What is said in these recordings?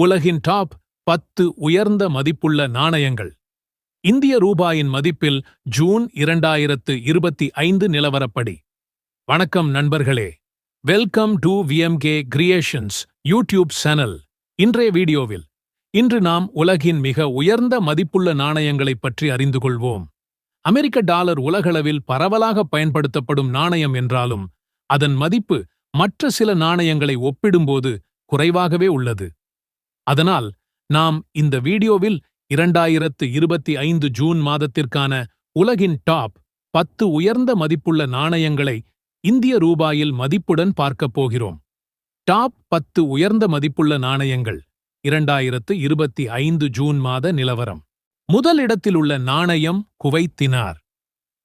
உலகின் டாப் பத்து உயர்ந்த மதிப்புள்ள நாணயங்கள். இந்திய ரூபாயின் மதிப்பில் ஜூன் இரண்டாயிரத்து இருபத்தி ஐந்து நிலவரப்படி. வணக்கம் நண்பர்களே. Welcome to VMK creations YouTube channel இன்றைய வீடியோவில் இன்று நாம் உலகின் மிக உயர்ந்த மதிப்புள்ள நாணயங்களைப் பற்றி அறிந்து கொள்வோம். அமெரிக்க டாலர் உலகளவில் பரவலாக பயன்படுத்தப்படும் நாணயம் என்றாலும் அதன் மதிப்பு மற்ற சில நாணயங்களை ஒப்பிடும்போது குறைவாகவே உள்ளது. அதனால் நாம் இந்த வீடியோவில் இரண்டாயிரத்து இருபத்தி ஐந்து ஜூன் மாதத்திற்கான உலகின் டாப் பத்து உயர்ந்த மதிப்புள்ள நாணயங்களை இந்திய ரூபாயில் மதிப்புடன் பார்க்கப் போகிறோம். டாப் பத்து உயர்ந்த மதிப்புள்ள நாணயங்கள் இரண்டாயிரத்து இருபத்தி ஐந்து ஜூன் மாத நிலவரம். முதலிடத்தில் உள்ள நாணயம் குவைத்தினார்.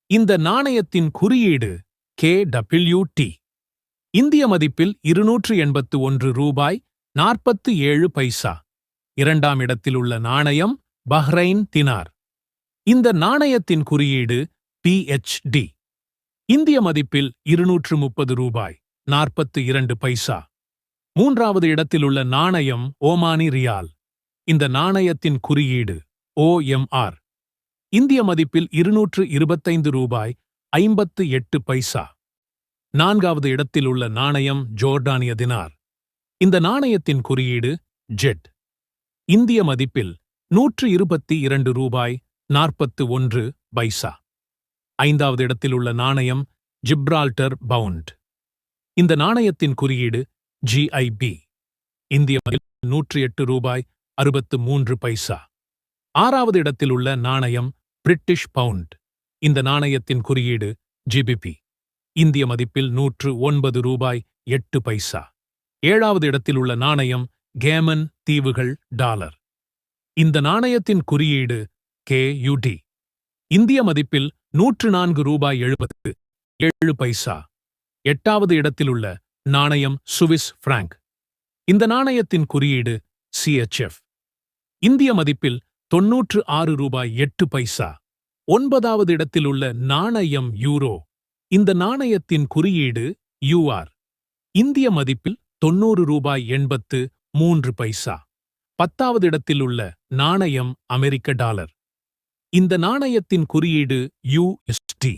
இந்த நாணயத்தின் குறியீடு கே டபிள்யூ டி. இந்திய மதிப்பில் இருநூற்று எண்பத்து ஒன்று ரூபாய் நாற்பத்து ஏழு பைசா. இரண்டாம் இடத்தில் உள்ள நாணயம் பஹ்ரைன் தினார். இந்த நாணயத்தின் குறியீடு பிஎச்டி இந்திய மதிப்பில் இருநூற்று முப்பது ரூபாய் நாற்பத்து இரண்டு பைசா. மூன்றாவது இடத்தில் உள்ள நாணயம் ஓமானி ரியால். இந்த நாணயத்தின் குறியீடு ஓஎம்ஆர் இந்திய மதிப்பில் இருநூற்று இருபத்தைந்து ரூபாய் ஐம்பத்து எட்டு பைசா. நான்காவது இடத்தில் உள்ள நாணயம் ஜோர்டானிய தினார். இந்த நாணயத்தின் குறியீடு ஜெட். இந்திய மதிப்பில் நூற்று இருபத்தி இரண்டு ரூபாய் நாற்பத்து ஒன்று பைசா. ஐந்தாவது இடத்தில் உள்ள நாணயம் ஜிப்ரால்டர் பவுண்ட். இந்த நாணயத்தின் குறியீடு ஜிஐபி இந்திய மதிப்பில் நூற்று எட்டு ரூபாய் அறுபத்து மூன்று பைசா. ஆறாவது இடத்தில் உள்ள நாணயம் பிரிட்டிஷ் பவுண்ட். இந்த நாணயத்தின் குறியீடு ஜிபிபி இந்திய மதிப்பில் நூற்று ஒன்பது ரூபாய் எட்டு பைசா. ஏழாவது இடத்தில் உள்ள நாணயம் கேமன் தீவுகள் டாலர். இந்த நாணயத்தின் குறியீடு கே யுடி இந்திய மதிப்பில் நூற்று நான்கு ரூபாய் எழுபது ஏழு பைசா. எட்டாவது இடத்தில் உள்ள நாணயம் சுவிஸ் பிராங்க். இந்த நாணயத்தின் குறியீடு சிஎச்எஃப். இந்திய மதிப்பில் தொன்னூற்று ஆறு ரூபாய் எட்டு பைசா. ஒன்பதாவது இடத்தில் உள்ள நாணயம் யூரோ. இந்த நாணயத்தின் குறியீடு யூஆர் இந்திய மதிப்பில் தொன்னூறு ரூபாய் எண்பத்து மூன்று பைசா. பத்தாவது இடத்தில் உள்ள நாணயம் அமெரிக்க டாலர். இந்த நாணயத்தின் குறியீடு யுஎஸ்டி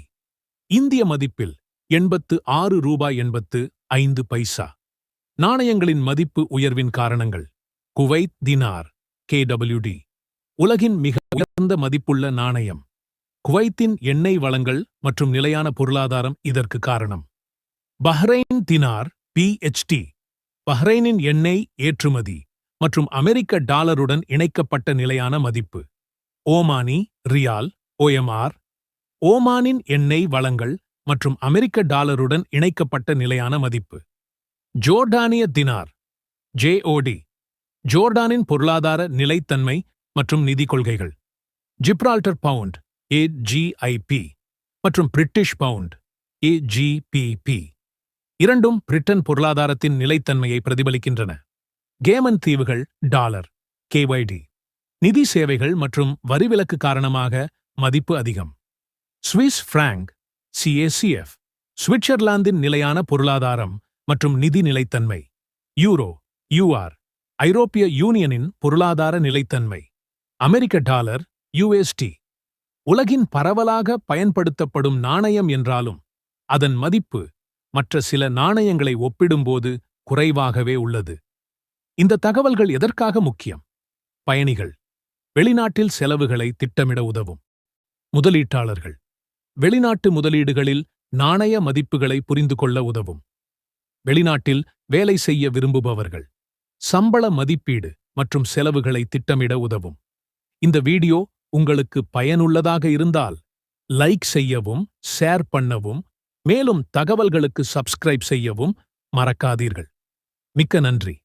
இந்திய மதிப்பில் எண்பத்து ஆறு ரூபாய் எண்பத்து ஐந்து பைசா. நாணயங்களின் மதிப்பு உயர்வின் காரணங்கள். குவைத் தினார் கேடபிள்யூடி உலகின் மிக உயர்ந்த மதிப்புள்ள நாணயம். குவைத்தின் எண்ணெய் வளங்கள் மற்றும் நிலையான பொருளாதாரம் இதற்கு காரணம். பஹ்ரைன் தினார் பிஎச்டி பஹ்ரைனின் எண்ணெய் ஏற்றுமதி மற்றும் அமெரிக்க டாலருடன் இணைக்கப்பட்ட நிலையான மதிப்பு. ஓமானி ரியால் ஓஎம்ஆர் ஓமானின் எண்ணெய் வளங்கள் மற்றும் அமெரிக்க டாலருடன் இணைக்கப்பட்ட நிலையான மதிப்பு. ஜோர்டானிய தினார் ஜேஓடி ஜோர்டானின் பொருளாதார நிலைத்தன்மை மற்றும் நிதி கொள்கைகள். ஜிப்ரால்டர் பவுண்ட் ஏஜிஐபி மற்றும் பிரிட்டிஷ் பவுண்ட் ஏஜிபிபி இரண்டும் பிரிட்டன் பொருளாதாரத்தின் நிலைத்தன்மையை பிரதிபலிக்கின்றன. கேமன் தீவுகள் டாலர் கேஒய்டி நிதி சேவைகள் மற்றும் வரிவிலக்கு காரணமாக மதிப்பு அதிகம். சுவிஸ் பிராங்க் சிஏசிஎஃப் சுவிட்சர்லாந்தின் நிலையான பொருளாதாரம் மற்றும் நிதி நிலைத்தன்மை. யூரோ யூஆர் ஐரோப்பிய யூனியனின் பொருளாதார நிலைத்தன்மை. அமெரிக்க டாலர் யுஎஸ்டி. உலகின் பரவலாக பயன்படுத்தப்படும் நாணயம் என்றாலும் அதன் மதிப்பு மற்ற சில நாணயங்களை ஒப்பிடும்போது குறைவாகவே உள்ளது. இந்த தகவல்கள் எதற்காக முக்கியம்? பயணிகள். வெளிநாட்டில் செலவுகளை திட்டமிட உதவும். முதலீட்டாளர்கள். வெளிநாட்டு முதலீடுகளில் நாணய மதிப்புகளை புரிந்து கொள்ள உதவும். வெளிநாட்டில் வேலை செய்ய விரும்புபவர்கள். சம்பள மதிப்பீடு மற்றும் செலவுகளை திட்டமிட உதவும். இந்த வீடியோ உங்களுக்கு பயனுள்ளதாக இருந்தால் லைக் செய்யவும் ஷேர் பண்ணவும் மேலும் தகவல்களுக்கு சப்ஸ்கிரைப் செய்யவும் மறக்காதீர்கள். மிக்க நன்றி.